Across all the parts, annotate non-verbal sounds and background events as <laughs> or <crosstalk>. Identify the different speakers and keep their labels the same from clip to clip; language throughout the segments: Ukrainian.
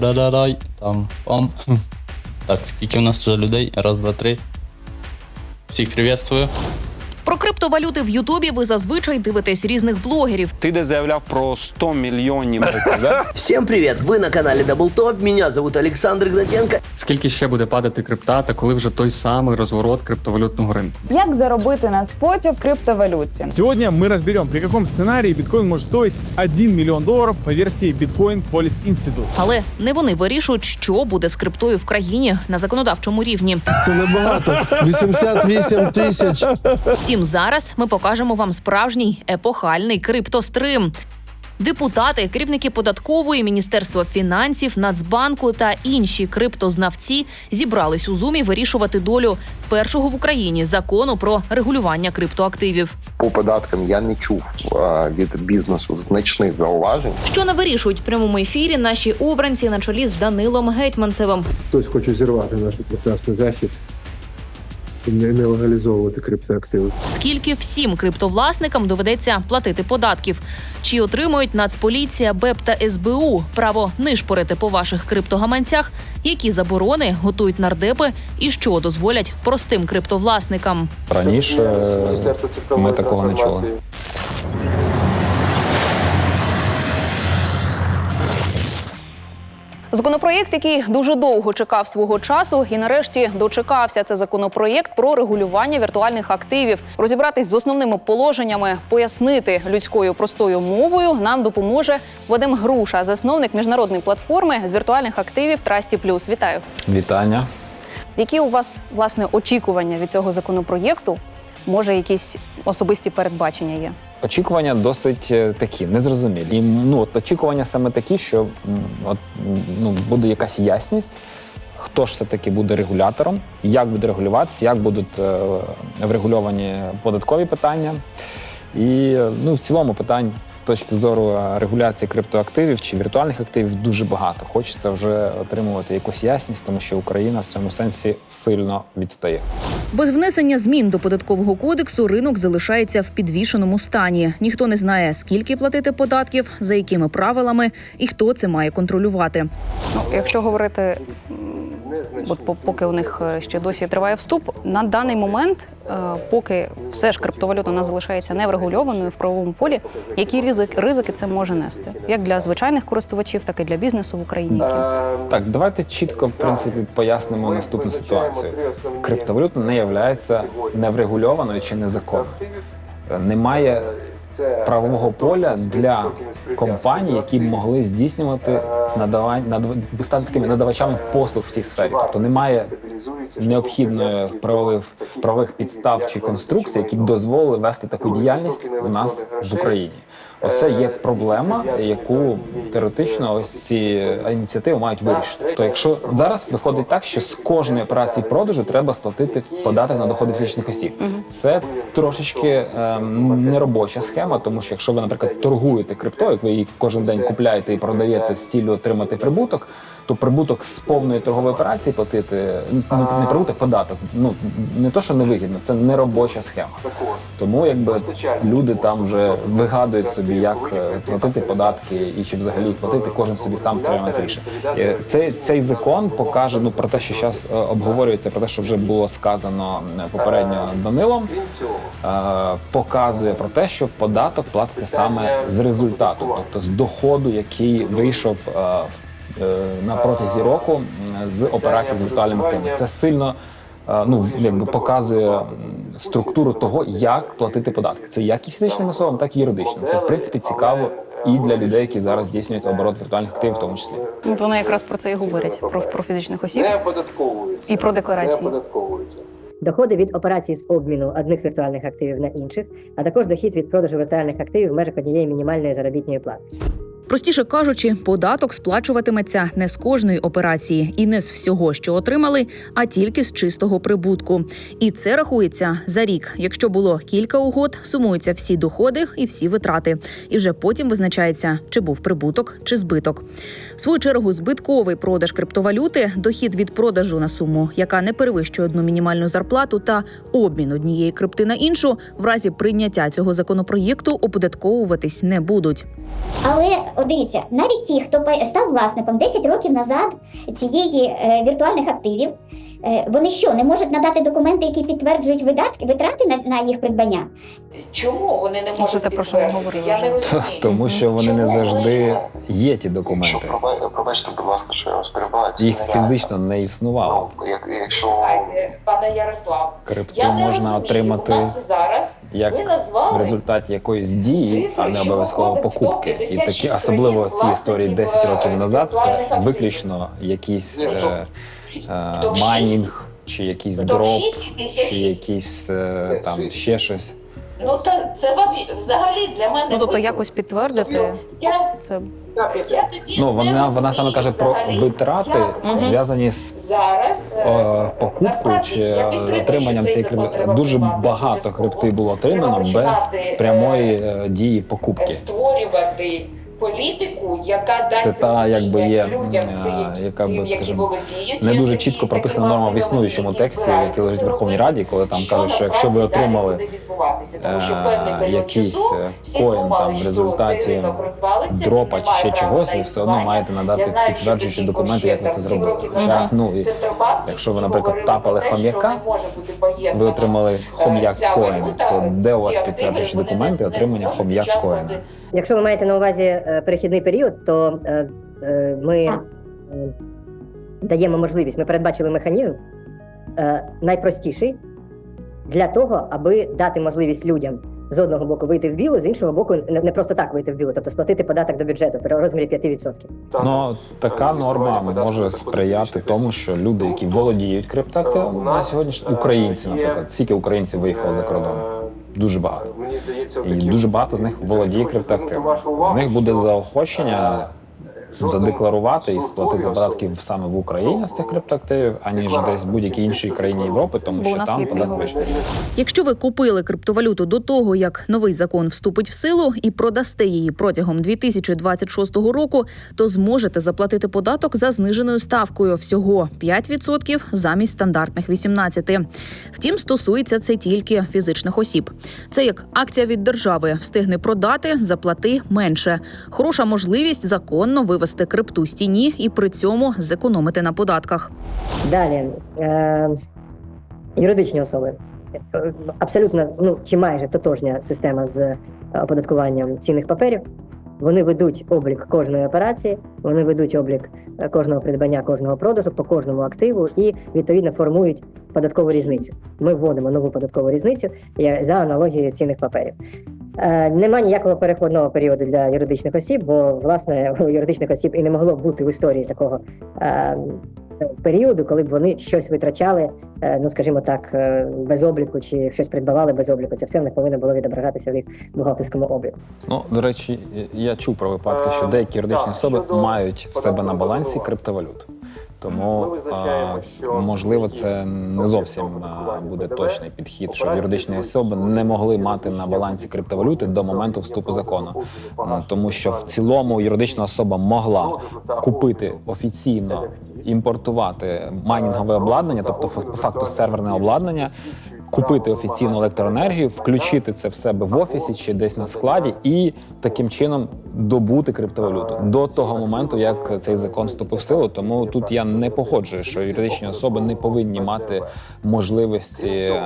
Speaker 1: Та-да-дай, там, пам. Так, скільки в нас вже людей? Раз, два, три. Всіх приветствую.
Speaker 2: Про криптовалюти в Ютубі ви зазвичай дивитесь різних блогерів.
Speaker 3: Ти де заявляв про 100 мільйонів <laughs> да?
Speaker 4: Всем привет! Вы на канале Даблтоп. Меня зовут Александр Гнатенко.
Speaker 5: Скільки ще буде падати крипта, та коли вже той самий розворот криптовалютного ринку?
Speaker 6: Як заробити на споті в криптовалюті?
Speaker 7: Сегодня мы разберем, при каком сценарии биткоин может стоить 1 миллион долларов по версии Bitcoin Policy Institute.
Speaker 2: Але не вони вирішують, що буде з криптою в країні на законодавчому рівні.
Speaker 8: Це небагато. 88 тисяч.
Speaker 2: Втім, зараз ми покажемо вам справжній епохальний криптострим. Депутати, керівники податкової, міністерства фінансів, Нацбанку та інші криптознавці зібрались у зумі вирішувати долю першого в Україні закону про регулювання криптоактивів.
Speaker 9: по податкам я не чув від бізнесу значних зауважень.
Speaker 2: Що не вирішують в прямому ефірі наші обранці на чолі з Данилом Гетьманцевим.
Speaker 10: Хтось хоче зірвати наш прекрасний захід і не, не легалізовувати криптоактиви.
Speaker 2: Скільки всім криптовласникам доведеться платити податків? Чи отримують Нацполіція, БЕП та СБУ право нишпорити по ваших криптогаманцях? Які заборони готують нардепи і що дозволять простим криптовласникам?
Speaker 11: Раніше ми такого не чули.
Speaker 2: Законопроєкт, який дуже довго чекав свого часу, і нарешті дочекався. Це законопроєкт про регулювання віртуальних активів. Розібратись з основними положеннями, пояснити людською простою мовою нам допоможе Вадим Груша, засновник міжнародної платформи з віртуальних активів Трасті Плюс. Вітаю!
Speaker 11: Вітання.
Speaker 2: Які у вас власне очікування від цього законопроєкту? Може, якісь особисті передбачення є?
Speaker 11: Очікування досить е, такі незрозумілі. І ну от очікування саме такі, що от ну буде якась ясність. Хто ж все-таки буде регулятором, як буде регулюватися, як будуть е, врегульовані податкові питання. І е, ну, в цілому питань точки зору е, регуляції криптоактивів чи віртуальних активів дуже багато. Хочеться вже отримувати якусь ясність, тому що Україна в цьому сенсі сильно відстає.
Speaker 2: Без внесення змін до податкового кодексу ринок залишається в підвішеному стані. Ніхто не знає, скільки платити податків, за якими правилами і хто це має контролювати. Ну, якщо говорити, от по- поки у них е, ще досі триває вступ, на даний момент, е, поки все ж криптовалюта у нас залишається неврегульованою в правовому полі, які ризики, ризики це може нести, як для звичайних користувачів, так і для бізнесу в Україні. які
Speaker 11: Так, давайте чітко в принципі пояснимо наступну ситуацію. Криптовалюта не є неврегульованою чи незаконною. Немає правового поля для компаній, які б могли здійснювати. Стати такими надавачами послуг в цій сфері. Тобто немає необхідної правових правових підстав чи конструкцій, які б дозволили вести таку діяльність в нас в Україні. Оце є проблема, яку теоретично ось ці ініціативи мають вирішити. То якщо зараз виходить так, що з кожної операції продажу треба сплатити податок на доходи фізичних осіб, це трошечки ем, неробоча схема, тому що якщо ви, наприклад, торгуєте криптою, ви її кожен день купляєте і продаєте з ціллю отримати прибуток, то прибуток з повної торгової операції платити ну, не прибуток, податок. Ну не то, що невигідно, це не робоча схема. Тому якби люди там вже вигадують собі, як е, платити податки і чи взагалі їх платити, кожен собі сам приймає це рішення. Е, Цей цей закон покаже ну про те, що зараз обговорюється, про те, що вже було сказано е, попередньо Данилом. е, Показує про те, що податок платиться саме з результату, тобто з доходу, який вийшов е, в е, на протязі року з операцій з віртуальними активами. Це сильно е, ну якби показує структуру того, як платити податки. Це як і фізичним особам, так і юридичним. Це в принципі цікаво і для людей, які зараз здійснюють оборот віртуальних активів, в тому числі.
Speaker 2: От вони якраз про це і говорять про, про фізичних осіб
Speaker 9: Не оподатковуються.
Speaker 2: і про декларації.
Speaker 9: Не оподатковуються.
Speaker 12: Доходи від операцій з обміну одних віртуальних активів на інших, а також дохід від продажу віртуальних активів в межах однієї мінімальної заробітної плати.
Speaker 2: Простіше кажучи, податок сплачуватиметься не з кожної операції і не з всього, що отримали, а тільки з чистого прибутку. І це рахується за рік. Якщо було кілька угод, сумуються всі доходи і всі витрати. І вже потім визначається, чи був прибуток, чи збиток. В свою чергу, збитковий продаж криптовалюти, дохід від продажу на суму, яка не перевищує одну мінімальну зарплату, та обмін однієї крипти на іншу, в разі прийняття цього законопроєкту оподатковуватись не будуть.
Speaker 13: Але от дивіться, навіть ті, хто став власником 10 років назад цієї е, віртуальних активів, вони що, не можуть надати документи, які підтверджують видатки, витрати на, на їх придбання?
Speaker 14: Чому вони не можуть
Speaker 2: Це те, про що я
Speaker 14: підтвердити?
Speaker 2: говорила
Speaker 14: Я не розумію.
Speaker 11: Тому що вони не завжди є ті документи.
Speaker 9: Пробачте, будь ласка, що я вас перебуваю.
Speaker 11: Їх фізично не існувало.
Speaker 9: Якщо
Speaker 14: Пане Ярослав,
Speaker 11: Крипту
Speaker 14: я не
Speaker 11: можна
Speaker 14: розумію.
Speaker 11: отримати
Speaker 14: У нас зараз
Speaker 11: як
Speaker 14: ви назвали
Speaker 11: в результаті якоїсь дії,
Speaker 14: цифри,
Speaker 11: а не обов'язково покупки. І такі, особливо ці історії 10 років
Speaker 14: е,
Speaker 11: назад, це виключно якийсь е, е? Майнінг, чи якийсь дроп,
Speaker 14: чи
Speaker 11: чи
Speaker 14: 56?
Speaker 11: якийсь е, там ще щось.
Speaker 14: Ну та це взагалі для мене.
Speaker 2: Ну тобто якось підтвердити
Speaker 14: Я,
Speaker 2: це.
Speaker 14: я тоді
Speaker 11: Ну вона вона саме каже про витрати,
Speaker 14: як
Speaker 11: зв'язані з
Speaker 14: зараз е,
Speaker 11: е, покупкою чи е, отриманням
Speaker 14: цей
Speaker 11: цієї крипти. Дуже багато крипти було отримано без
Speaker 14: е,
Speaker 11: прямої е, дії покупки.
Speaker 14: створювати політику, яка дасть
Speaker 11: Це та, якби, є,
Speaker 14: людям,
Speaker 11: е, яка би, скажімо, Не дуже чітко прописана норма в існуючому тексті, який лежить в Верховній. Раді, коли там кажуть, що якщо ви отримали
Speaker 14: відбуватися? Тому що
Speaker 11: е,
Speaker 14: певний період
Speaker 11: якийсь
Speaker 14: часу
Speaker 11: е,
Speaker 14: всі
Speaker 11: коін
Speaker 14: думали,
Speaker 11: там в
Speaker 14: що
Speaker 11: результаті
Speaker 14: цей ринок розвалиться,
Speaker 11: дропа чи ще чогось, ви все одно маєте надати підтверджуючі документи, як ви це зробили. Хоча, ну, і якщо ви, наприклад, тапали хом'яка, ви отримали хом'як
Speaker 14: ця
Speaker 11: коін, то де у вас підтверджуючі документи отримання хом'як коїна?
Speaker 12: Якщо ви маєте на увазі е, перехідний період, то е, е, ми е, даємо можливість, ми передбачили механізм е, найпростіший для того, аби дати можливість людям з одного боку вийти в білу, з іншого боку, не, не просто так вийти в білу, тобто сплатити податок до бюджету при розмірі 5%.
Speaker 11: Ну така норма може сприяти тому, що люди, які володіють криптоактивами на сьогоднішній українці, наприклад, скільки українців виїхало за кордон? Дуже багато.
Speaker 10: Мені здається,
Speaker 11: І дуже багато з них володіє криптоактивами. У них буде заохочення задекларувати і сплатити податків саме в Україні з цих криптоактивів, аніж десь в будь-якій іншій країні Європи, тому що там податок вищий.
Speaker 2: Якщо ви купили криптовалюту до того, як новий закон вступить в силу і продасте її протягом 2026 року, то зможете заплатити податок за зниженою ставкою всього 5% замість стандартних 18%. Втім, стосується це тільки фізичних осіб. Це як акція від держави встигне продати, заплати менше. Хороша можливість законно вивести крипту з тіні і при цьому зекономити на податках.
Speaker 12: Далі е, юридичні особи. Абсолютно, ну чи майже тотожня система з е, оподаткуванням цінних паперів. Вони ведуть облік кожної операції, вони ведуть облік е, кожного придбання, кожного продажу по кожному активу і відповідно формують податкову різницю. Ми вводимо нову податкову різницю за аналогією цінних паперів. Е, Нема ніякого переходного періоду для юридичних осіб, бо власне <laughs> у юридичних осіб і не могло бути в історії такого е, періоду, коли б вони щось витрачали, е, ну скажімо так, без обліку чи щось придбавали без обліку. Це все в них повинно було відображатися в їх бухгалтерському обліку.
Speaker 11: Ну, до речі, я чув про випадки, що деякі юридичні особи мають в себе на балансі криптовалюту. Тому а, можливо це не зовсім буде точний підхід, що юридичні особи не могли мати на балансі криптовалюти до моменту вступу закону, тому що в цілому юридична особа могла купити офіційно імпортувати майнінгове обладнання, тобто по факту серверне обладнання. Купити офіційну електроенергію, включити це в себе в офісі чи десь на складі, і таким чином добути криптовалюту до того моменту, як цей закон вступив в силу. Тому тут я не погоджую, що юридичні особи не повинні мати можливості е,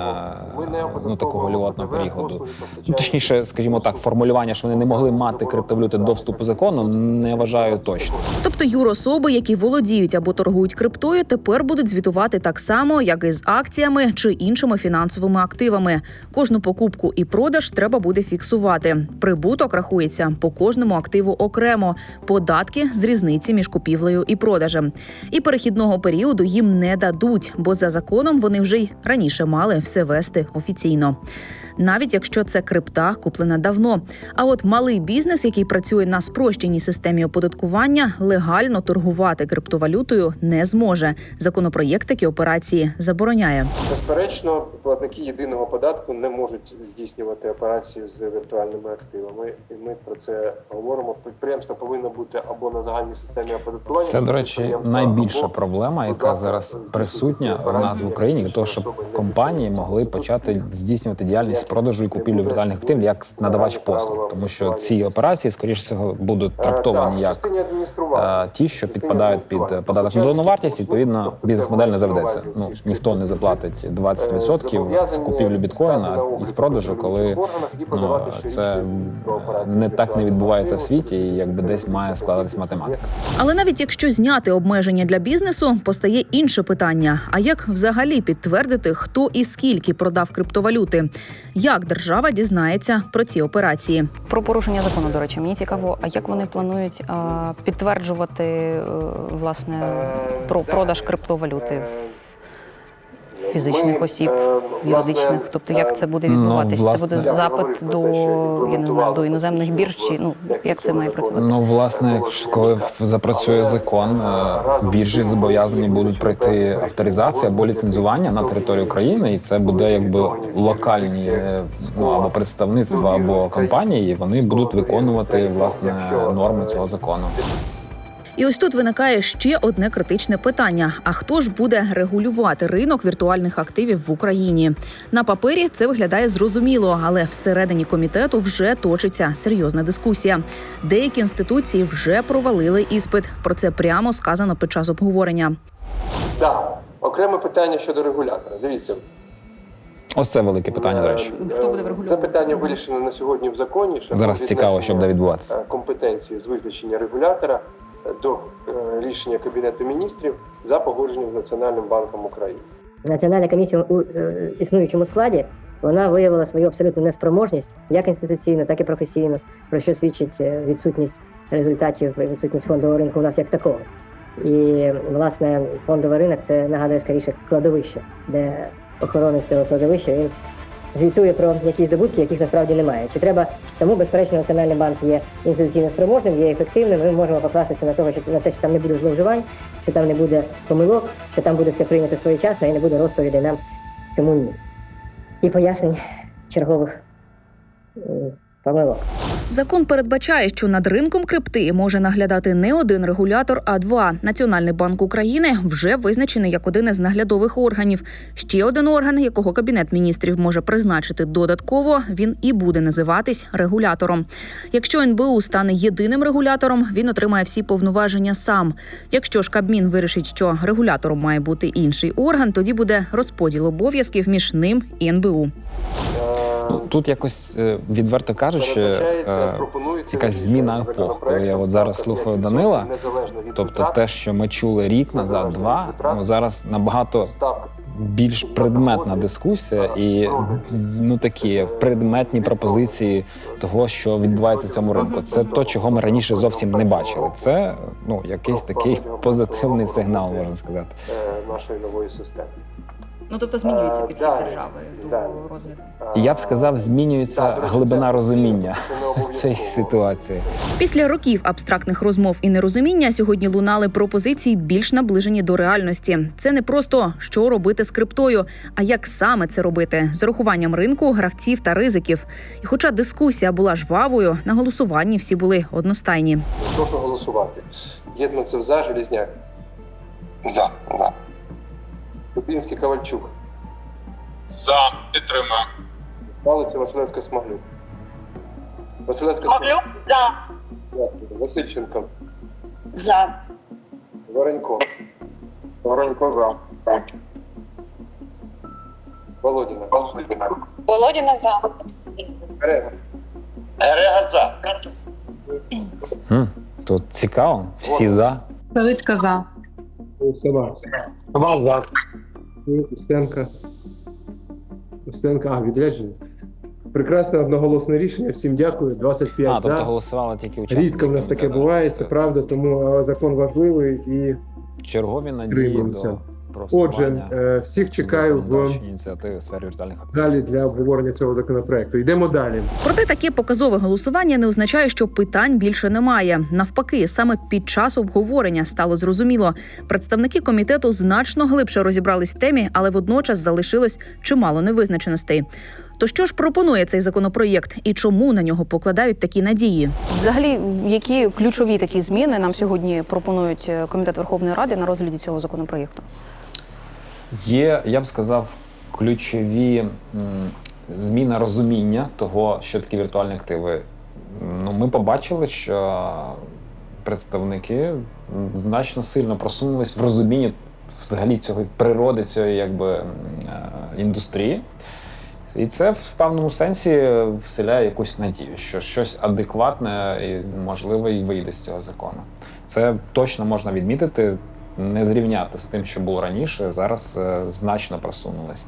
Speaker 11: ну такого львотного періоду. Ну, точніше, скажімо так, формулювання, що вони не могли мати криптовалюти до вступу закону, не вважаю точно.
Speaker 2: Тобто юрособи, які володіють або торгують криптою, тепер будуть звітувати так само, як і з акціями чи іншими фінансовими активами. Кожну покупку і продаж треба буде фіксувати. Прибуток рахується по кожному активу окремо, податки з різниці між купівлею і продажем. І перехідного періоду їм не дадуть, бо за законом вони вже й раніше мали все вести офіційно. Навіть якщо це крипта куплена давно. А от малий бізнес, який працює на спрощеній системі оподаткування, легально торгувати криптовалютою не зможе. Законопроєкт такі операції забороняє.
Speaker 10: Безперечно, платники єдиного податку не можуть здійснювати операції з віртуальними активами. І ми про це говоримо. Підприємство повинно бути або на загальній системі оподаткування.
Speaker 11: Це, до речі, найбільша
Speaker 10: або
Speaker 11: проблема, яка зараз присутня у нас в Україні, того, щоб компанії могли почати здійснювати діяльність з продажу і купівлі віртуальних активів як надавач послуг, тому що ці операції, скоріш всього, будуть трактовані як е, ті, що підпадають під е, податок на додану вартість. Відповідно, бізнес-модель не заведеться. Ну ніхто не заплатить 20% з купівлі біткоїна і з продажу, коли ну, це не так не відбувається в світі, і якби десь має складатись математика.
Speaker 2: Але навіть якщо зняти обмеження для бізнесу, постає інше питання: а як взагалі підтвердити, хто і скільки продав криптовалюти? Як держава дізнається про ці операції?
Speaker 15: Про порушення закону, до речі, мені цікаво, а як вони планують а, підтверджувати е, власне про продаж криптовалюти фізичних осіб, юридичних? Тобто, як це буде
Speaker 11: Ну.
Speaker 15: Це буде запит до я не знаю до іноземних бірж чи ну як це має працювати?
Speaker 11: Ну, власне, коли запрацює закон, е, біржі зобов'язані будуть пройти авторизацію або ліцензування на території України, і це буде якби локальні е, ну або представництва, або компанії. і Вони будуть виконувати власне норми цього закону.
Speaker 2: І ось тут виникає ще одне критичне питання: а хто ж буде регулювати ринок віртуальних активів в Україні? На папері це виглядає зрозуміло, але всередині комітету вже точиться серйозна дискусія. Деякі інституції вже провалили іспит. Про це прямо сказано під час обговорення.
Speaker 10: Так, окреме питання щодо регулятора. Дивіться,
Speaker 11: Ось це велике питання. До речі,
Speaker 2: Хто буде
Speaker 10: Це питання вирішено на сьогодні в законі. шляхом
Speaker 11: зараз цікаво, що буде відбуватися.
Speaker 10: е, компетенції з визначення регулятора до е, рішення Кабінету міністрів за погодженням з Національним банком України.
Speaker 12: Національна комісія у е, існуючому складі вона виявила свою абсолютну неспроможність, як інституційно, так і професійно, про що свідчить е, відсутність результатів, і відсутність фондового ринку у нас як такого. І власне фондовий ринок це нагадує скоріше кладовище, де охоронець цього кладовища він звітує про якісь здобутки, яких насправді немає. Чи треба тому, безперечно, національний банк є інституційно спроможним, є ефективним. Ми можемо покластися на того, що на те, що там не буде зловживань, що там не буде помилок, що там буде все прийнято своєчасно і не буде розповідей нам чому ні. І пояснень чергових м.
Speaker 2: Закон передбачає, що над ринком крипти може наглядати не один регулятор, а два. Національний банк України вже визначений як один із наглядових органів. Ще один орган, якого кабінет міністрів може призначити додатково, він і буде називатись регулятором. Якщо НБУ стане єдиним регулятором, він отримає всі повноваження сам. Якщо ж Кабмін вирішить, що регулятором має бути інший орган, тоді буде розподіл обов'язків між ним і НБУ.
Speaker 11: Ну, тут якось е, відверто кажучи, е, якась зміна епох. Коли я от зараз слухаю Данила, тобто те, що ми чули рік назад, два, ну зараз набагато більш предметна дискусія і ну такі предметні пропозиції того, що відбувається в цьому ринку. Це то, чого ми раніше зовсім не бачили. Це ну якийсь такий позитивний сигнал, можна сказати.
Speaker 10: е, нашої нової системи.
Speaker 15: Ну тобто
Speaker 10: змінюється підхід
Speaker 15: держави
Speaker 10: далі.
Speaker 15: розгляду.
Speaker 11: Я б сказав, змінюється глибина розуміння <laughs> цієї ситуації.
Speaker 2: Після років абстрактних розмов і нерозуміння сьогодні лунали пропозиції більш наближені до реальності. Це не просто що робити з криптою, а як саме це робити з урахуванням ринку, гравців та ризиків. І хоча дискусія була жвавою, на голосуванні всі були одностайні.
Speaker 10: Прошу голосувати. Єднується за Желізняк.
Speaker 9: За. За.
Speaker 10: Дубінський Ковальчук.
Speaker 3: За підтримую.
Speaker 10: Палиця Василевська Смаглюк. Василевська Смаглюк?
Speaker 14: За.
Speaker 10: Дякую. Васильченко.
Speaker 14: За.
Speaker 10: Воронько.
Speaker 9: Воронько за.
Speaker 10: Володіна.
Speaker 14: Володіна за.
Speaker 10: Рега.
Speaker 9: Рега за.
Speaker 11: Хм, тут цікаво, всі за.
Speaker 6: Савицька за.
Speaker 10: Сова
Speaker 9: за.
Speaker 10: Устенка. Устенка, а, відрядження. Прекрасне одноголосне рішення. Всім дякую. 25
Speaker 11: А,
Speaker 10: за.
Speaker 11: тобто голосували тільки учасники.
Speaker 10: Рідко в нас таке буває, це правда, тому закон важливий і
Speaker 11: Чергові надії до Отже,
Speaker 16: е, всіх чекаю в
Speaker 11: ініціативи в сфері віртуальних
Speaker 16: залі для обговорення цього законопроекту. Йдемо далі.
Speaker 2: Проте таке показове голосування не означає, що питань більше немає. Навпаки, саме під час обговорення стало зрозуміло. Представники комітету значно глибше розібрались в темі, але водночас залишилось чимало невизначеностей. То що ж пропонує цей законопроєкт і чому на нього покладають такі надії?
Speaker 15: Взагалі, які ключові такі зміни нам сьогодні пропонують е, комітет Верховної Ради на розгляді цього законопроєкту?
Speaker 11: Є, я б сказав, ключові м, зміни розуміння того, що такі віртуальні активи. Ну, ми побачили, що представники значно сильно просунулись в розумінні взагалі цього природи цієї якби е, індустрії. І це в певному сенсі вселяє якусь надію, що щось адекватне і можливе і вийде з цього закону. Це точно можна відмітити, не зрівняти з тим, що було раніше, зараз е, значно просунулось.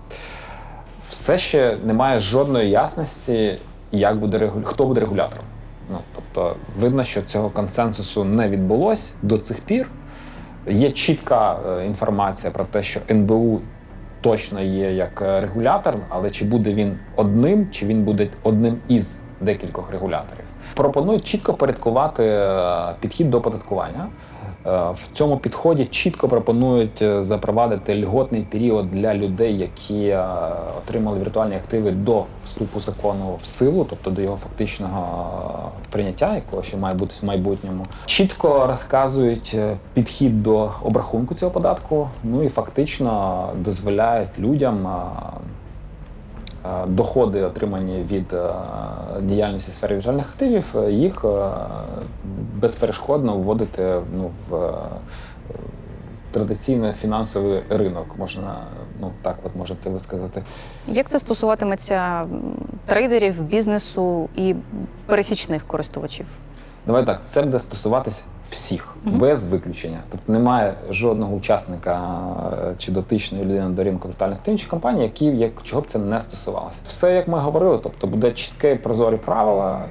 Speaker 11: Все ще немає жодної ясності, як буде регу... хто буде регулятором. Ну, тобто, видно, що цього консенсусу не відбулось до цих пір. Є чітка е, інформація про те, що НБУ точно є як е, регулятор, але чи буде він одним, чи він буде одним із декількох регуляторів. Пропонують чітко порядкувати підхід до оподаткування. Е, В цьому підході чітко пропонують е, запровадити льготний період для людей, які е, отримали віртуальні активи до вступу закону в силу, тобто до його фактичного прийняття, якого ще має бути в майбутньому. Чітко розказують підхід до обрахунку цього податку. Ну і фактично дозволяють людям. Е, Доходи, отримані від е, діяльності в сфері віртуальних активів, е, їх безперешкодно вводити ну, в традиційний фінансовий ринок, можна ну так от можна це висказати.
Speaker 15: Як це стосуватиметься трейдерів, бізнесу і пересічних користувачів?
Speaker 11: Давай так, це буде стосуватись всіх,
Speaker 15: Мгм.
Speaker 11: без виключення. Тобто немає жодного учасника е, чи дотичної людини до ринку віртуальних активів чи компаній, які як чого б це не стосувалося. Все, як ми говорили, тобто буде чітке прозорі правила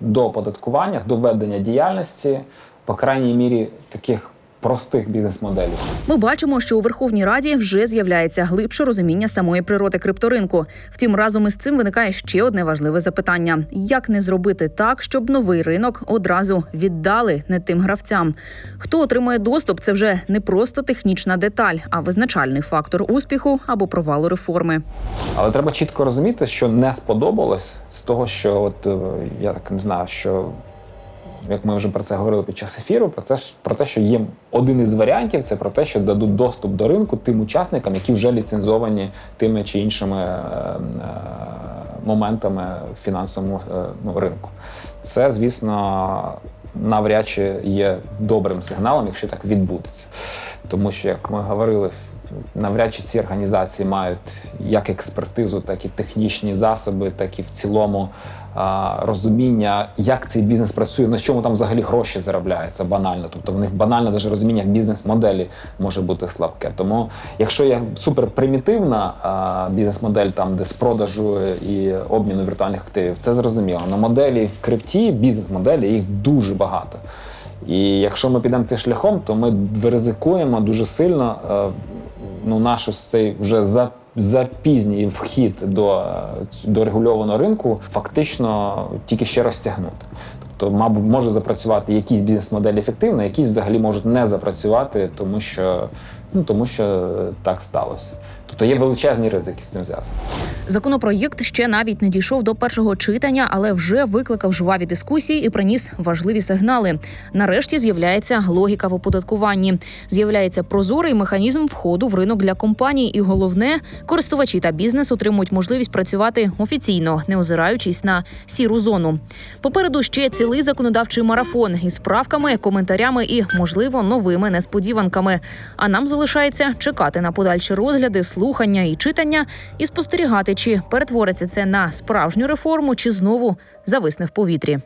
Speaker 11: до оподаткування, до ведення діяльності, по крайній мірі таких простих бізнес-моделей.
Speaker 2: Ми бачимо, що у Верховній Раді вже з'являється глибше розуміння самої природи крипторинку. Втім, разом із цим виникає ще одне важливе запитання: як не зробити так, щоб новий ринок одразу віддали не тим гравцям? Хто отримує доступ, це вже не просто технічна деталь, а визначальний фактор успіху або провалу реформи.
Speaker 11: Але треба чітко розуміти, що не сподобалось з того, що от е, я так не знаю, що як ми вже про це говорили під час ефіру, про це про те, що є один із варіантів, це про те, що дадуть доступ до ринку тим учасникам, які вже ліцензовані тими чи іншими е, е, моментами фінансовому е, ну, ринку. Це, звісно, навряд чи є добрим сигналом, якщо так відбудеться. Тому що, як ми говорили, навряд чи ці організації мають як експертизу, так і технічні засоби, так і в цілому а, розуміння, як цей бізнес працює, на чому там взагалі гроші заробляються банально. Тобто в них банально навіть розуміння бізнес-моделі може бути слабке. Тому, якщо є суперпримітивна бізнес-модель, там де з продажу і обміну віртуальних активів, це зрозуміло. На моделі в крипті, бізнес-моделі їх дуже багато. І якщо ми підемо цим шляхом, то ми ризикуємо дуже сильно ну, наш ось цей вже за. Запізній вхід до, до регульованого ринку фактично тільки ще розтягнути. Тобто, мабуть, може запрацювати якісь бізнес-моделі ефективно, якісь взагалі можуть не запрацювати, тому що, ну, тому що е, так сталося. Тобто є величезні ризики з цим зв'язані.
Speaker 2: Законопроєкт ще навіть не дійшов до першого читання, але вже викликав жваві дискусії і приніс важливі сигнали. Нарешті з'являється логіка в оподаткуванні. З'являється прозорий механізм входу в ринок для компаній. І головне, користувачі та бізнес отримують можливість працювати офіційно, не озираючись на сіру зону. Попереду ще цілий законодавчий марафон із правками, коментарями і, можливо, новими несподіванками. А нам залишається чекати на подальші розгляди, слухання і читання і спостерігати, чи перетвориться це на справжню реформу, чи знову зависне в повітрі.